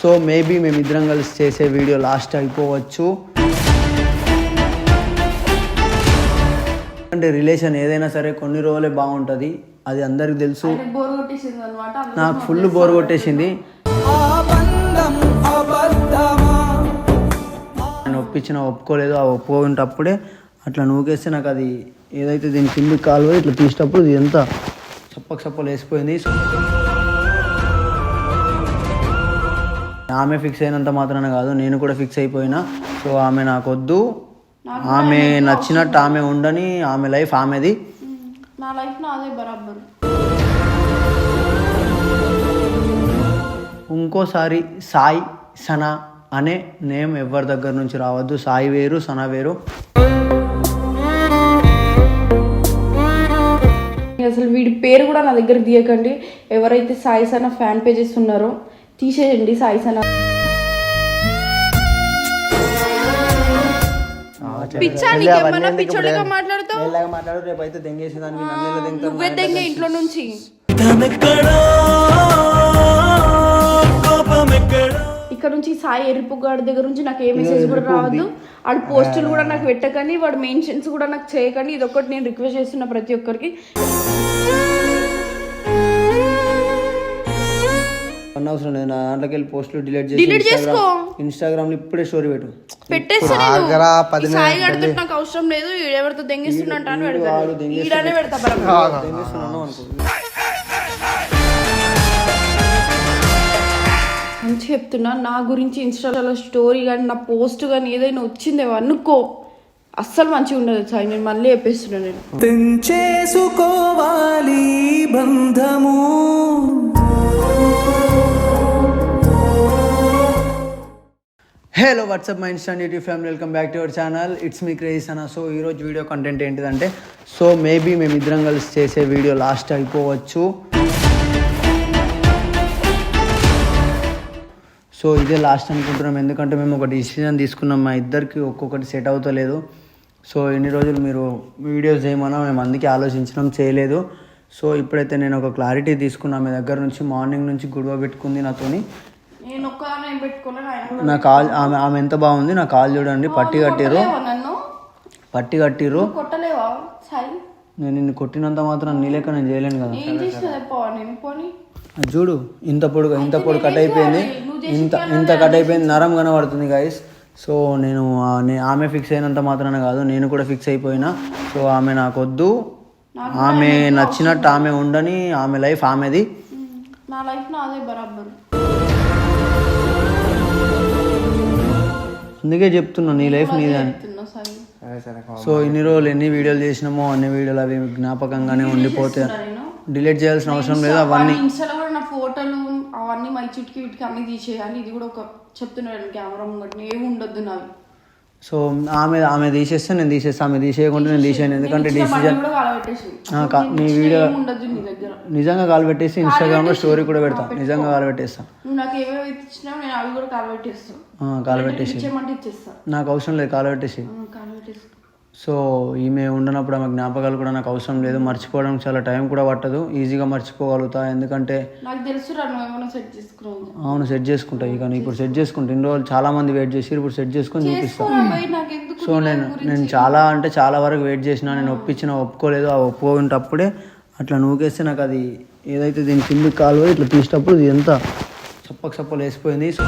So maybe మేమిద్దరం కలిసి చేసే వీడియో లాస్ట్ అయిపోవచ్చు. అంటే రిలేషన్ ఏదైనా సరే కొన్ని రోజులే బాగుంటుంది. అది అందరికి తెలుసు. నాకు ఫుల్ బోర్ కొట్టేసింది. నేను ఒప్పించిన ఒప్పుకోలేదు. ఆ ఒప్పుకుంటప్పుడే అట్లా నూకేస్తే నాకు అది ఏదైతే దీని కింది కాలువ ఇట్లా తీసేటప్పుడు ఇది ఎంత చప్పక చప్పలు వేసిపోయింది. ఆమె ఫిక్స్ అయినంత మాత్రాన కాదు నేను కూడా ఫిక్స్ అయిపోయినా. సో ఆమె నాకు వద్దు ఆమె నచ్చినట్టు ఆమె ఉండని ఆమె లైఫ్ ఆమెది. నా లైఫ్ నాదే బరాబర్. ఇంకోసారి సాయి సన అనే నేమ్ ఎవరి దగ్గర నుంచి రావద్దు. సాయి వేరు సన వేరు. అసలు వీడి పేరు కూడా నా దగ్గర తీయకండి. ఎవరైతే సాయి సన ఫ్యాన్ పేజెస్ ఉన్నారో తీసేయండి సాయి సన పిచ్చా నీకేమన్నా పిచ్చోళ్ళగా మాట్లాడుతావు? ఎలాగ మాట్లాడు రేపు అయితే నన్ను? నువ్వే ఇంట్లో నుంచి. ఇక్కడ నుంచి సాయి ఎరుపుగాడి దగ్గర నుంచి నాకు ఏ మెసేజ్ కూడా రావద్దు. ఆడు పోస్టులు కూడా నాకు పెట్టకండి వాడు మెన్షన్స్ కూడా నాకు చేయకండి. ఇది ఒకటి నేను రిక్వెస్ట్ చేస్తున్నా ప్రతి ఒక్కరికి. అనవసరం లేదు. నా దాంట్లోకి వెళ్ళి పోస్టులు డిలీట్ చేసి చేసుకో. ఇన్స్టాగ్రామ్లో ఇప్పుడే స్టోరీ పెట్టు. పెట్టేస్తా నేను. ఈ సాయి నాకు అవసరం లేదు. ఎవరితో దెంగిస్తున్నట్టు అని వాడు పెడతాను దెంగేస్తున్నాడు. ఈడనే పెడతా అనుకో. మంచి చెప్తున్నా. నా గురించి ఇన్స్టాలో స్టోరీ కానీ నా పోస్ట్ కానీ ఏదైనా వచ్చిందేమో అనుకో. అస్సలు మంచిగా ఉండదు సాయి. నేను మళ్ళీ చెప్పేస్తున్నా నేను. తెంచేసుకోవాలి బంధము. Hello what's up my Insta and YouTube family welcome back to our channel it's me craze అన్న సో ఈరోజు వీడియో కంటెంట్ ఏంటిదంటే సో మేబీ మేము ఇద్దరం కలిసి చేసే వీడియో లాస్ట్ అయిపోవచ్చు. సో ఇదే లాస్ట్ అనుకుంటున్నాం. ఎందుకంటే మేము ఒక డిసిజన్ తీసుకున్నాం. మా ఇద్దరికి ఒక్కొక్కటి సెట్ అవుతలేదు. సో ఎన్ని రోజులు మీరు వీడియోస్ చేయమన్నా మేము అందుకే ఆలోచించడం చేయలేదు. సో ఇప్పుడైతే నేను ఒక క్లారిటీ తీసుకున్నా. మీ దగ్గర నుంచి మార్నింగ్ నుంచి గొడవ పెట్టుకుంది నాతోని. నా కాల్ ఆమె ఆమె ఎంత బాగుంది నా కాల్ చూడండి పట్టి నన్ను? పట్టి సాయి నేను నిన్ను కొట్టినంత మాత్రం నీ లెక్క నేను చేయలేను కదా. చూడు ఇంత పొడుగు ఇంత పొడుగు కట్ అయిపోయింది. ఇంత ఇంత కట్ అయిపోయింది నరం కనబడుతుంది గైస్ సో నేను ఆమె ఫిక్స్ అయినంత మాత్రాన కాదు నేను కూడా ఫిక్స్ అయిపోయినా. సో ఆమె నాకు వద్దు ఆమె నచ్చినట్టు ఆమె ఉండని ఆమె లైఫ్ ఆమెది. నా లైఫ్ నాదే బరాబర్. అందుకే చెప్తున్నా నీ లైఫ్ నీదే అని. చెప్తున్నా సాయి సో ఇన్ని రోజులు ఎన్ని వీడియోలు చేసినామో అన్ని వీడియోలు అవి జ్ఞాపకంగానే ఉండిపోతే డిలీట్ చేయాల్సిన అవసరం లేదు అవన్నీ ఇన్స్టాలో కూడా నా ఫోటోలు అవన్నీ మై చుట్టుకి వీటికి అన్ని తీసేయాలి. ఇది కూడా ఒక చెప్తున్నాను కెమెరా ముంగట. ఏమి ఉండొద్దు నావి. సో ఆమె ఆమె తీసేస్తే నేను తీసేస్తా ఆమె తీసేయకుండా నేను తీసేయను. ఎందుకంటే డిసిజన్ నీ వీడియో నిజంగా కాల్ పెట్టేసి ఇన్స్టాగ్రామ్లో స్టోరీ కూడా పెడతా. నిజంగా కాల్ పెట్టేస్తా. కాల్ పెట్టేసి నాకు అవసరం లేదు కాల్ పెట్టేసి సో ఈమె ఉండనప్పుడు ఆమె జ్ఞాపకాలు కూడా నాకు అవసరం లేదు. మర్చిపోవడానికి చాలా టైం కూడా పట్టదు. ఈజీగా మర్చిపోగలుగుతా. ఎందుకంటే నాకు తెలుసు రా నువ్వు ఏమైనా సెట్ చేసుకున్నావు అవును సెట్ చేసుకుంటా. ఇక ఇప్పుడు సెట్ చేసుకుంటా. ఇన్ని రోజులు చాలా మంది వెయిట్ చేసి ఇప్పుడు సెట్ చేసుకొని చూపిస్తా. నాకు ఎందుకు సో నేను నేను చాలా అంటే చాలా వరకు వెయిట్ చేసిన. నేను ఒప్పించిన ఒప్పుకోలేదు. ఆ ఒప్పుకుంటప్పుడే అట్లా నూకేస్తే నాకు అది ఏదైతే దీని కింది కాలువ ఇట్లా తీసేటప్పుడు ఇది ఎంత చప్పక చప్పలు వేసిపోయింది సో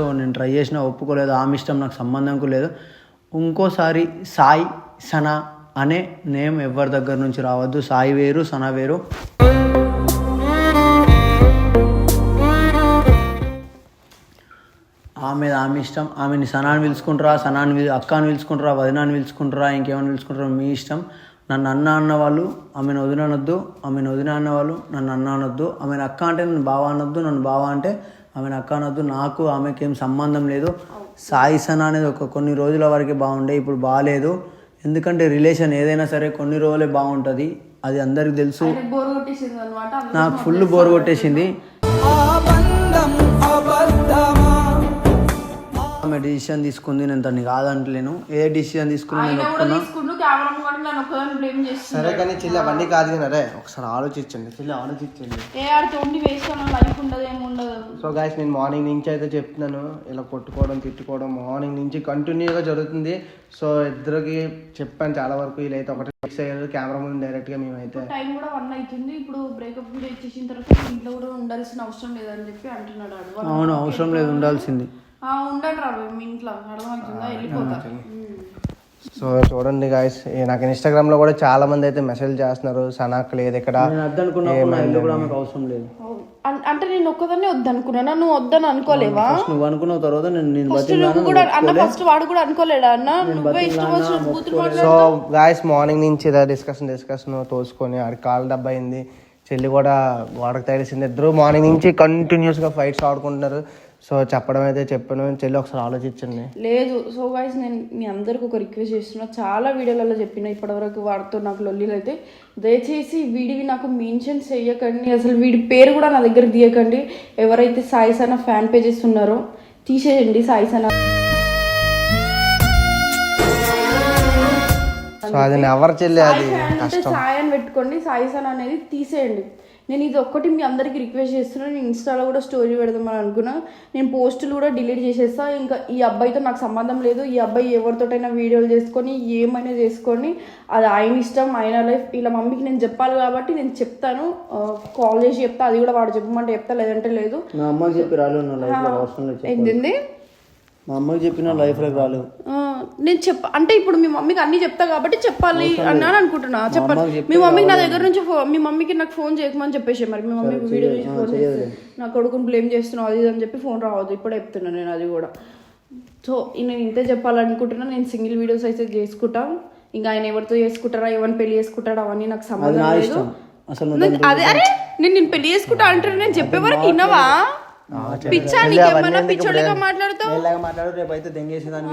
నేను ట్రై చేసినా ఒప్పుకోలేదు ఆమె ఇష్టం నాకు సంబంధం లేదు. ఇంకోసారి సాయి సన అనే నేమ్ ఎవరి దగ్గర నుంచి రావద్దు. సాయి వేరు సన వేరు. ఆమె ఆమె ఇష్టం. ఆమెని సనాన్ని పిలుచుకుంటారా సనాన్ని పిలు- అక్కని పిలుచుకుంటారా వదినాన్ని పిలుచుకుంటారా ఇంకేమైనా పిలుచుకుంటారా? మీ ఇష్టం. నన్ను అన్న అన్న వాళ్ళు ఆమెను వదిన అనొద్దు ఆమెను వదిన అన్న వాళ్ళు నన్ను అన్న అనొద్దు. ఆమెను అక్క అంటే నన్ను బావ అనొద్దు. నన్ను బావ అంటే ఆమెను అక్క అనొద్దు నాకు ఆమెకి సంబంధం లేదు. సాయి సన అనేది ఒక కొన్ని రోజుల వరకే బాగుండే ఇప్పుడు బాగాలేదు ఎందుకంటే రిలేషన్ ఏదైనా సరే కొన్ని రోజులే బాగుంటుంది. అది అందరికి తెలుసు. బోర్ కొట్టేసింది అనమాట నాకు ఫుల్ బోర్ కొట్టేసింది. ఆమె డిసిషన్ తీసుకుంది నేను తన్ని కాదంటలేను. ఏ డిసిషన్ తీసుకున్నా నేను చేస్తుంది సరే కానీ చెల్లి అవన్నీ కాదు కానీ అరే ఒకసారి ఆలోచించండి చెల్లి ఆలోచించండి. సో గాయస్ నేను మార్నింగ్ నుంచి అయితే చెప్తున్నాను. ఇలా కొట్టుకోవడం తిట్టుకోవడం మార్నింగ్ నుంచి కంటిన్యూగా జరుగుతుంది. సో ఇద్దరికి చెప్పాను చాలా వరకు వీళ్ళైతే ఒకటి ఫిక్స్ అయ్యారు. కెమెరా ముందు డైరెక్ట్గా మేమైతే టైం కూడా వన్ అవుతుంది. ఇప్పుడు బ్రేకప్ ఇచ్చేసిన తర్వాత ఇంట్లో కూడా ఉండాల్సిన అవసరం లేదని చెప్పి అంటున్నాడు. అవును అవసరం లేదు ఉండాల్సింది. ఉండండి రా బాబు, మీ ఇంట్లో అర్థమవుతుందా? వెళ్ళిపోతా ఉమ్. సో చూడండి గాయస్ నాకు ఇన్స్టాగ్రామ్లో కూడా చాలా మంది అయితే మెసేజ్ చేస్తున్నారు. సనాక్ లేదు ఇక్కడ. అవసరం లేదు. అంటే నేను ఒక్కదాన్నే వద్దనుకున్నా. నువ్వు వద్దని అనుకోలేవా? నువ్వు అనుకున్న తర్వాత నేను నేను ఫస్ట్ నువ్వు కూడా అన్న ఫస్ట్ వాడు కూడా అనుకోలేడా అన్న? నువ్వే ఇష్టం సో గాయస్ మార్నింగ్ నుంచి ఇలా డిస్కషన్ డిస్కషన్ తోసుకొని ఆడి కాలు డబ్బా అయింది. చెల్లి కూడా గోడకు తగిలిసింది. ఇద్దరు మార్నింగ్ నుంచి కంటిన్యూస్గా ఫైట్స్ ఆడుకుంటున్నారు. సో చెప్పడం అయితే చెప్పాను. చెల్లి ఒకసారి ఆలోచించండి. లేదు. సో గైస్ నేను మీ అందరికి ఒక రిక్వెస్ట్ చేస్తున్నా. చాలా వీడియోలలో చెప్పిన ఇప్పటివరకు వాడితో నాకు లొల్లీలు అయితే. దయచేసి వీడివి నాకు మెన్షన్ చేయకండి అసలు వీడి పేరు కూడా నా దగ్గర తీయకండి. ఎవరైతే సాయిస్ అన్న ఫ్యాన్ పేజెస్ ఉన్నారో తీసేయండి సాయిస్ అన్న సో అది ఎవరు చెల్లి అది సాయి అని పెట్టుకోండి. సాయిస్ అని అనేది తీసేయండి. నేను ఇది ఒక్కటి మీ అందరికి రిక్వెస్ట్ చేస్తున్నాను నేను ఇన్స్టాలో కూడా స్టోరీ పెడదామని అనుకున్నా. నేను పోస్టులు కూడా డిలీట్ చేసేస్తా. ఇంకా ఈ అబ్బాయితో నాకు సంబంధం లేదు. ఈ అబ్బాయి ఎవరితోటైనా వీడియోలు చేసుకొని ఏమైనా చేసుకొని అది ఆయన ఇష్టం ఆయన లైఫ్. ఇలా మమ్మీకి నేను చెప్పాలి కాబట్టి నేను చెప్తాను. కాల్ చేసి చెప్తా. అది కూడా వాడు చెప్పమంటే చెప్తా లేదంటే లేదు. మా మా అమ్మకి చెప్పిన లైఫ్లోకి రాలేవు ఆ, నేను చెప్ప అంటే ఇప్పుడు మీ మమ్మీకి అన్ని చెప్తా కాబట్టి చెప్పాలి అన్నాను అనుకుంటున్నా. చెప్పండి మీ మమ్మీకి నా దగ్గర నుంచి ఫో- మీ మమ్మీకి నాకు ఫోన్ చేయకమని చెప్పేసి మరి. మీ మమ్మీకి వీడియో తీసి ఫోన్ చేస్తే నా కొడుకుని బ్లేమ్ చేస్తున్నావు అది ఇది అని చెప్పి ఫోన్ రావద్దు. ఇప్పుడే చెప్తున్నా నేను అది కూడా. సో నేను ఇంతే చెప్పాలనుకుంటున్నా. నేను సింగిల్ వీడియోస్ అయితే చేసుకుంటా. ఇంకా ఆయన ఎవరితో చేసుకుంటారా ఎవరిని పెళ్ళి చేసుకుంటాడా అవన్నీ నాకు అది సంబంధం నా లేదు అసలు అదే అరే నేను నేను పెళ్ళి చేసుకుంటా అంటే నేను చెప్పే వరకు విన్నావా? పిచ్చా నీకేమన్నా పిచ్చోళ్ళగా మాట్లాడుతావు? ఇలాగ మాట్లాడు రేపు అయితే నన్ను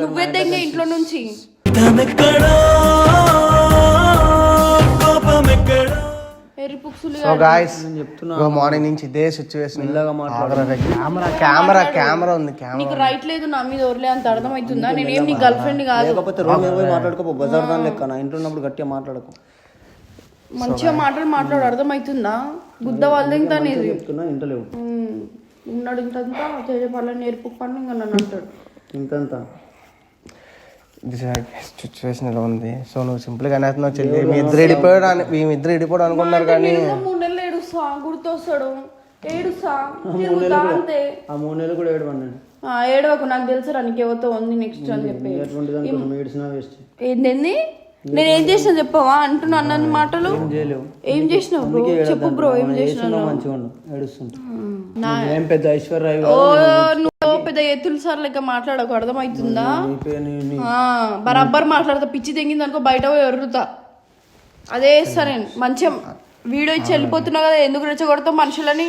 నువ్వే దెంగ ఇంట్లో నుంచి. సో గాయస్ మార్నింగ్ నుంచి ఇదే సిచ్యువేషన్ మెల్లగా కెమెరా కెమెరా కెమెరా ఉంది. కెమెరా నీకు రైట్ లేదు నా మీద ఓర్లే అంత అర్థమవుతుందా? నేనేం నీ గర్ల్ ఫ్రెండ్ కాదు. లేకపోతే రోడ్ మీద పోయి మాట్లాడుకో బజార్ దాని లెక్క. నా ఇంట్లో ఉన్నప్పుడు గట్టిగా మాట్లాడకు. మంచిగా మాటలు మాట్లాడు అర్థమవుతుందా? బుద్ధ వాళ్ళ ఇంటలేవు ఉన్నాడు ఇంతంతా చేసే పనులు నేర్పు పనులు ఇంకా నన్ను అంటాడు. ఇంతంత? సిచ్యువేషన్ ఎలా ఉంది? సో నువ్వు సింపుల్గా అనేస్తున్నావు చెల్లి మీ ఇద్దరు ఇడిపోయాడు అని మీ ఇద్దరు ఇడిపోయాడు అనుకున్నారు కానీ మూడు నెలలు ఏడుస్తా గుర్తొస్తాడు. ఏడుస్తా తిరుగుతా అంతే. ఆ మూడు నెలలు కూడా ఏడవండి ఆ, ఏడవకు నాకు తెలుసు నీకు ఎవరితో ఉంది నెక్స్ట్ అని చెప్పి ఏంది? నేను ఏం చేసిన చెప్పవా అంటున్నా అన్నన్ని మాటలు? ఏం చేసినావు బ్రో? చెప్పు బ్రో ఏం చేసినావు మంచిగా ఏం పెద్ద ఐశ్వర్య నువ్వు పెద్ద ఎత్తులు సార్ లెక్క మాట్లాడకు అర్థమవుతుందా? బరాబర్ మాట్లాడతా పిచ్చి తెంగింది అనుకో బయట పోయి ఎర్రుతా అదే సరే మంచిగా వీడియో ఇచ్చి వెళ్ళిపోతున్నావు కదా ఎందుకు రెచ్చగొడతావు మనుషులని?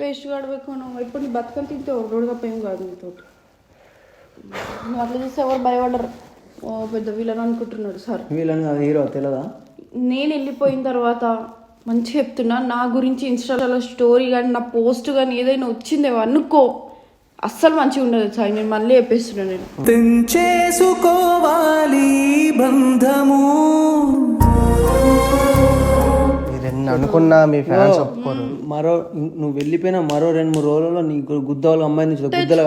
వేస్ట్ గడవకు ఇప్పుడు నీ బతుకని తింటే రోడ్డు తప్ప ఏం కాదు నీతో నువ్వు అట్లా చూస్తే ఎవరు భయపడరు. ఓ పెద్ద వీళ్ళని అనుకుంటున్నాడు సార్. వీళ్ళని కాదు హీరో తెలదా? నేను వెళ్ళిపోయిన తర్వాత మంచిగా చెప్తున్నా నా గురించి ఇన్స్టాలో స్టోరీ కానీ నా పోస్ట్ కానీ ఏదైనా వచ్చిందేమో అనుకో. అస్సలు మంచిగా ఉండదు సార్ నేను మళ్ళీ చెప్పేస్తున్నా నేను. తెంచేసుకోవాలి బంధము. అనుకున్నా మీ ఫ్యాన్స్ ఒప్పుకోరు. మరో నువ్వు వెళ్ళిపోయిన మరో రెండు మూడు రోజుల్లో నీకు గుద్దవాళ్ళ అమ్మాయి నుంచి గుద్దలు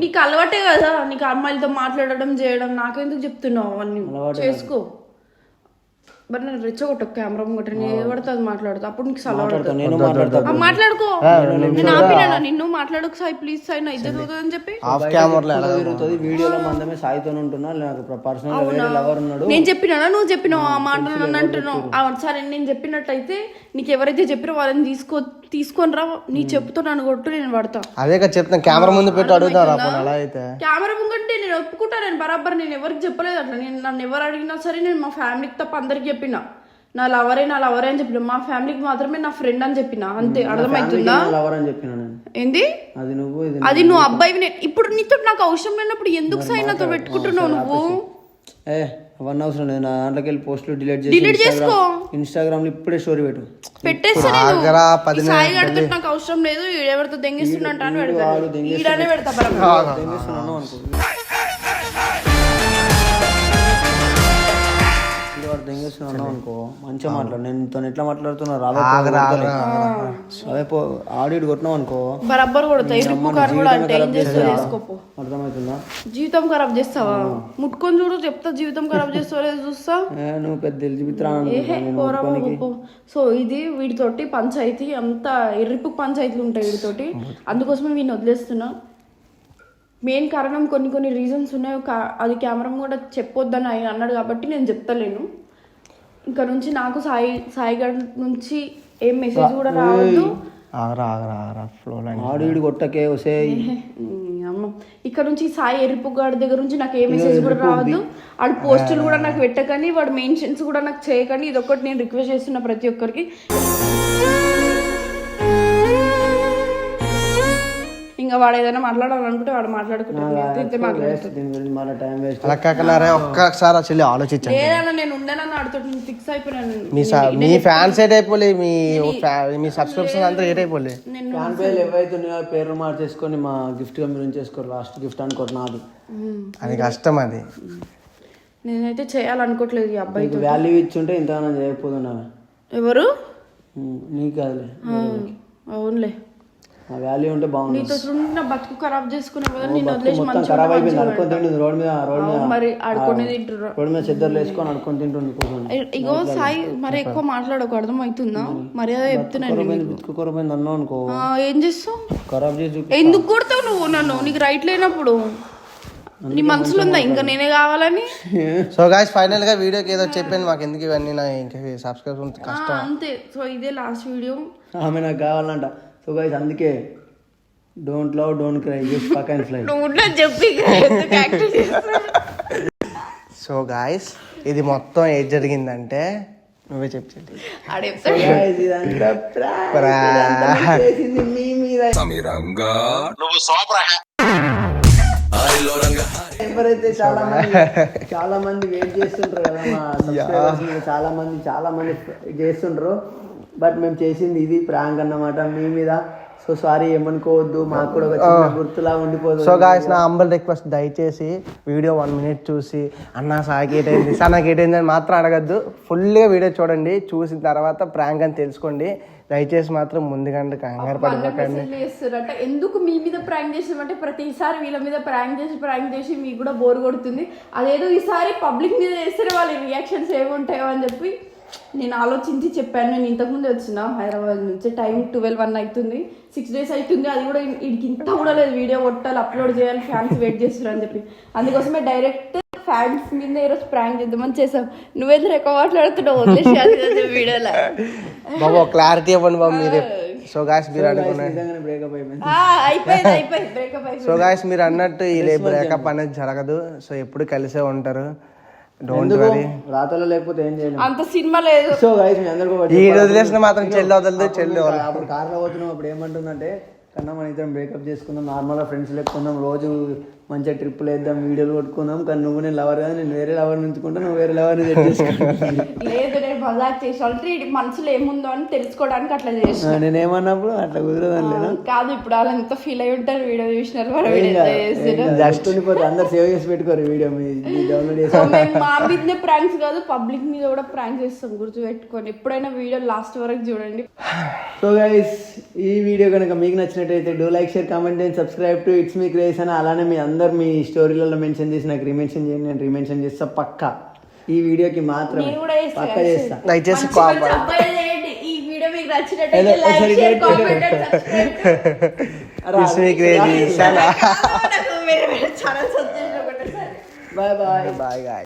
నీకు అలవాటే కదా. నీకు అమ్మాయిలతో మాట్లాడడం చేయడం నాకెందుకు చెప్తున్నావు? అవన్నీ చేసుకో. మరి నేను రెచ్చగొట్ట కెమెరా ముంగట నేను పడితే అది మాట్లాడతా? అప్పుడు నీకు సలహా నేను మాట్లాడతా. ఆ, మాట్లాడుకో. నేను ఆపినా నిన్ను మాట్లాడుకు సాయి ప్లీజ్ సాయి నా ఇద్దరు అవుతుందని చెప్పి. ఆఫ్ కెమెరా ఎలా తిరుగుతుంది. వీడియోలో మందమే సాయితో ఉంటున్నా నాకు పర్సనల్ వేరే లవర్ ఉన్నాడు. నేను చెప్పినా నువ్వు చెప్పినావు? ఆ మాటలు నన్ను అంటున్నావు. ఆ, సరే నేను చెప్పినట్టయితే నీకు ఎవరైతే చెప్పినా వాళ్ళని తీసుకో తీసుకొని రా నీ చెప్పుతో నన్ను కొట్టు నేను పడతా. అదే కదా చెప్తాను కెమెరా ముందు పెట్టి అడుగుతారు అలా అయితే? కెమెరా ముంగంటే నేను ఒప్పుకుంటా నేను బరాబర్ నేను ఎవరికి చెప్పలేదు అట్లా. నేను నన్ను ఎవరు అడిగినా సరే నేను మా ఫ్యామిలీకి తప్ప అందరికి చెప్పిన. నా లవరే నా లవరే అని చెప్పిన. మా ఫ్యామిలీకి మాత్రమే నా ఫ్రెండ్ అని చెప్పిన. అంతే అర్థమవుతుందా? లవర్ అని చెప్పిన నేను. ఏంది? అది నువ్వు ఇది అది నువ్వు అబ్బాయి ఇప్పుడు నీతో నాకు అవసరం లేనప్పుడు ఎందుకు సాయి నాతో పెట్టుకుంటున్నావు నువ్వు? ఏ అవన్నీ అవసరం లేదు. నా దాంట్లోకి వెళ్ళి పోస్టులు డిలీట్ చేసి డిలీట్ చేసుకో. ఇన్స్టాగ్రామ్లో ఇప్పుడే స్టోరీ పెట్టు. ఆగరా పది ఈ సాయి గడితో నాకు అవసరం లేదు. ఎవరితో దెంగిస్తున్నట్టు అని పెడతాను ఈడనే పెడతా అనుకో. వాడు దెంగేస్తున్నావు అనుకో మంచిగా మాట్లాడు. నేను నీతో ఎట్లా మాట్లాడుతున్నా? రావే పో, ఆడిడు కొట్టినావు అనుకో. బరబ్బర్ కొడతా ఇరుపు కారు కూడా అంటే ఏం చేసుకోపో అర్థమవుతుందా? జీవితం ఖరాబ్ చేస్తావా? ముట్టుకొని చూడు చెప్తా జీవితం ఖరాబ్ చేస్తావో లేదో చూస్తా? నువ్వు పెద్ద పో. సో ఇది వీటితోటి పంచాయతీ అంత ఎర్రిపు పంచాయతీలు ఉంటాయి వీటితోటి అందుకోసమే వీడిని వదిలేస్తున్నా. మెయిన్ కారణం కొన్ని కొన్ని రీజన్స్ ఉన్నాయి. అది కెమెరా కూడా చెప్పొద్దని ఆయన అన్నాడు కాబట్టి నేను చెప్తలేను. ఇంకా నుంచి నాకు సాయి సాయి గారి నుంచి ఏం మెసేజ్ కూడా రావద్దు. ఆగరా ఆగరా ఆగరా ఫ్లో ఆడిడు కొట్టకే వసే అమ్మ. ఇక్కడ నుంచి సాయి ఎరుపు గాడి దగ్గర నుంచి నాకు ఏ మెసేజ్ కూడా రావద్దు. వాడు పోస్టులు కూడా నాకు పెట్టకండి వాడు మెన్షన్స్ కూడా నాకు చేయకండి ఇది ఒకటి నేను రిక్వెస్ట్ చేస్తున్నా ప్రతి ఒక్కరికి. ఇంకా వాడు ఏదైనా మాట్లాడాలనుకుంటే వాడు మాట్లాడుకుంటాడు. ఒక్కసారి చెల్లి ఆలోచించండి. లేదన్నా నేను ఉండనన్న ఆడుతో ఫిక్స్ అయిపోయినాను. మీ మీ ఫ్యాన్స్ ఏటైపోలే మీ ఫ్యా- మీ సబ్స్క్రిప్షన్ అంతా ఏటైపోలే నేను ఫ్యాన్ పేర్లు ఏవైతే ఉన్నాయో ఆ పేర్లు మార్చేసుకొని మా గిఫ్ట్గా మీరు ఉంచేసుకోరు లాస్ట్ గిఫ్ట్ అనుకోరు నాది. అది కష్టం అది. నేనైతే చేయాలనుకోవట్లేదు ఈ అబ్బాయితో నీకు వాల్యూ ఇచ్చి ఉంటే ఇంతగానో చేయకపోతున్నావే ఎవరు? నీకు కాదులే. అవునులే. ఆ వాల్యూ ఉంటే బాగుంది నీతో ఉండి నా బతుకు ఖరాబ్ చేసుకునే బదులు నేను వదిలేసి మొత్తం ఖరాబ్ అయిపోయింది. అనుకొని తింటుంది రోడ్ మీద రోడ్ మీద మరి ఆడుకునే తింటుర్రు. రోడ్ మీద చెద్దర్లు వేసుకొని అనుకొని తింటుంది కూర్చొని. ఇగో సాయి మరి ఎక్కువ మాట్లాడకు అర్థమవుతుందా? మర్యాద చెప్తున్నాను బిచ్చుకు కొరపోయింది అన్నావు అనుకో. ఆ, ఏం చేస్తావు? ఖరాబ్ చేసి చూపి ఎందుకు కొడతావు నువ్వు నన్ను? నీకు రైట్ లేనప్పుడు. నీ మనసులో ఉందా? ఇంకా నేనే కావాలని? సో గాయస్ ఫైనల్గా వీడియోకి ఏదో చెప్పాను మాకు ఎందుకు ఇవన్నీ నా ఇంకా సబ్స్క్రిప్షన్ ఆ, అంతే. సో ఇదే లాస్ట్ వీడియో ఆమె నాకు కావాలంట. సో గైస్ అందుకే don't love don't cry just fuck and fly చెప్పి? సో గాయస్ ఇది మొత్తం ఏది జరిగిందంటే నువ్వే చెప్పు చెల్లి. ఆడు చెప్తాడు. ఇదంతా prank. Prank. ఇదంతా నేను చేసింది మీ మీద ఎవరైతే చాలా మంది చాలా మంది వెయిట్ చేస్తుంటారు కదా మా సబ్స్క్రైబర్స్ మీద చాలా మంది చాలా మంది చేస్తుంటారు బట్ మేము చేసింది ఇది ప్రాంక్ అన్నమాట. మీ మీద సో సారీ ఏమనుకోవద్దు మాకు కూడా ఒక చిన్న గుర్తులా ఉండిపోదు సో గాయస్ నా అంబల్ రిక్వెస్ట్ దయచేసి వీడియో వన్ మినిట్ చూసి అన్న సాకి ఏటైంది సన్నకి ఏటైంది అని మాత్రం అడగద్దు. ఫుల్గా వీడియో చూడండి చూసిన తర్వాత ప్రాంక్ అని తెలుసుకోండి. దయచేసి మాత్రం ముందుకంటే కంగారు పడిపోకండి ఎందుకు మీ మీద ప్రాంక్ చేసామంటే ప్రతిసారి వీళ్ళ మీద ప్రాంక్ చేసి ప్రాంక్ చేసి మీకు కూడా బోర్ కొడుతుంది. అదేదో ఈసారి పబ్లిక్ మీద చేస్తే వాళ్ళ రియాక్షన్స్ ఏముంటాయో అని చెప్పి నేను ఆలోచించి చెప్పాను నేను ఇంతకుముందు వచ్చిన హైదరాబాద్ నుంచి. టైం ట్వెల్వ్ వన్ అవుతుంది. సిక్స్ డేస్ అవుతుంది. అది కూడా ఇడికి ఇంత కూడా లేదు. వీడియో కొట్టాలి అప్లోడ్ చేయాలి ఫ్యాన్స్ వెయిట్ చేస్తున్నారు అని చెప్పి. అందుకోసమే డైరెక్ట్ ఫ్యాన్స్ మీద ఈరోజు ప్రాంక్ చేద్దామని చేసాం నువ్వేంద్ర ఎక్కువ మాట్లాడుతున్నావు? వదిలేసి వీడియోలో. బాబు క్లారిటీ ఇవ్వండి బాబు మీరే. సో గాయస్ మీరు అయిపోయింది. సో గాయస్ మీరు అన్నట్టు ఇలా బ్రేకప్ అనేది జరగదు. సో ఎప్పుడు కలిసే ఉంటారు. డోంట్ వరీ రాతలో లేకపోతే ఏం చేయలేం. అంత సినిమా లేదు. సో గైస్ మీ అందరికీ ఒకటి ఈ వదిలేసిన మాత్రం చెల్లి వదలదు చెల్లి అప్పుడు కార్లో పోతున్నాం అప్పుడు ఏమంటుందంటే కన్నా మన ఇద్దరం బ్రేకప్ చేసుకుందాం నార్మల్గా ఫ్రెండ్స్ లెక్కుందాం రోజు మంచిగా ట్రిప్పులు వేద్దాం వీడియోలు కొట్టుకుందాం కానీ నువ్వు నేను లవర్ కదా నేను వేరే లవర్ ఉంచుకుంటా నువ్వు వేరే లవర్ని సెట్ చేసుకుంటా. నేను మజాక్ చేసి ఆల్రెడీ మనసులో ఏముందో అని తెలుసుకోవడానికి అట్లా చేసిన. నేనేమన్నప్పుడు అట్లా కుదరదని లేనా కాదు ఇప్పుడు వాళ్ళు ఎంత ఫీల్ అయి ఉంటారు వీడియో చూసినారు జస్ట్ అందరు సేవ్ చేసి పెట్టుకోరు వీడియో డౌన్లోడ్ చేసి మా మీదనే ప్రాంక్స్ కాదు పబ్లిక్ మీద కూడా ప్రాంక్ చేస్తాం గుర్తు పెట్టుకొని ఎప్పుడైనా వీడియో లాస్ట్ వరకు చూడండి. సో గైస్ ఈ వీడియో కనుక మీకు నచ్చినట్టయితే do like share comment and subscribe to it's me crazy అని అలానే మీ అందరు మీ స్టోరీలలో మెన్షన్ చేసి నాకు రీమెన్షన్ చేయండి. నేను రీమెన్షన్ చేస్తా పక్కా. ఈ వీడియోకి మాత్రమే. నేను కూడా చేస్తా, పక్కా చేస్తా. దయచేసి మంచి మంచి అబ్బాయిలు చేయండి. ఈ వీడియో మీకు నచ్చినట్టయితే ఏదో లైక్ ఒకసారి షేర్ ఇటు comment and subscribe It's me crazy. నాకు వేరే వేరే ఛానల్స్ వచ్చేసి ఒకటేసారి బాయ్ బాయ్ బాయ్ గాయ్